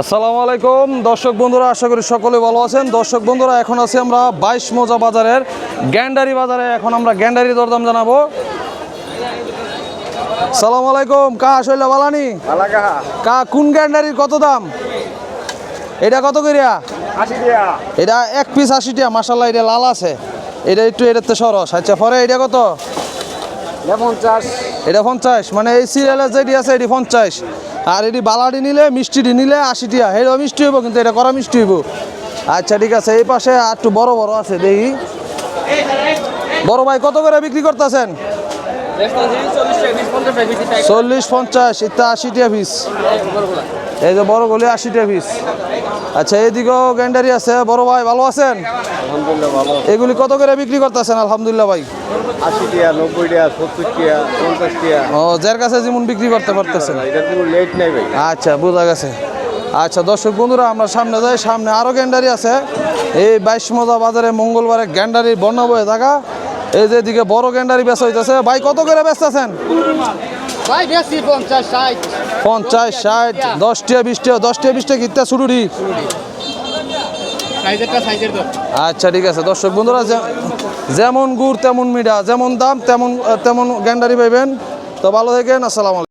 আসসালামু আলাইকুম। দর্শক বন্ধুরা আশা করি সকলে ভালো আছেন। দর্শক বন্ধুরা এখন আছি আমরা বাইশ মোজা বাজারের গ্যান্ডারি বাজারে। এখন আমরা গ্যান্ডারি দরদাম জানাব। সালাম আলাইকুম। কা শৈলা বালানি? কা কোন গ্যান্ডারির কত দাম? এটা কত করিয়া এটা এক পিস আশি টাকা মাসাল্লাহ এটা লাল আছে। এটা একটু এটাতে সরস। আচ্ছা পরে এটা কত? পঞ্চাশ এটা পঞ্চাশ মানে এই সিরিয়ালের যেটি আছে এটি পঞ্চাশ। আর এটি বালাটি নিলে মিষ্টিটি নিলে আশি টিয়া এটা মিষ্টি হইব কিন্তু এটা করা মিষ্টি হইব। আচ্ছা ঠিক আছে এই পাশে আর একটু বড় বড় আছে দেখি। বড় ভাই কত করে বিক্রি করতেছেন? চল্লিশ পঞ্চাশ এটা আশি টিয়া পিস এই যে বড় গলি আশি টিয়া পিস আচ্ছা এইদিকেও গ্যান্ডারি আছে। বড় ভাই ভালো আছেন? এগুলি কত করে বিক্রি করতেছেন? আলহামদুলিল্লাহ ভাই। আশি টিয়া নব্বই টিয়া সত্তর টিয়া পঞ্চাশ টিয়া ও যার কাছে যেমন বিক্রি করতে পারতেছেন। লেট নাই ভাই। আচ্ছা বোঝা গেছে। আচ্ছা দর্শক বন্ধুরা আমরা সামনে যাই। সামনে আরও গ্যান্ডারি আছে। এই বাইশ মজা বাজারে মঙ্গলবারে গ্যান্ডারির বন্যা বয়ে থাকা। এই যে এদিকে বড় গ্যান্ডারি বেচা হইতেছে। ভাই কত করে বেচতেছেন? ভাই বেশি পঞ্চাশ ষাট। পঞ্চাশ ষাট দশটিয়া বিশটিয়া দশটিয়া বিশটা শুরুরি? রি আচ্ছা ঠিক আছে। দর্শক বন্ধুরা যেমন গুড় তেমন মিডা যেমন দাম তেমন তেমন গ্যান্ডারি পাইবেন। তো ভালো থাকেন আসসালামু আলাইকুম।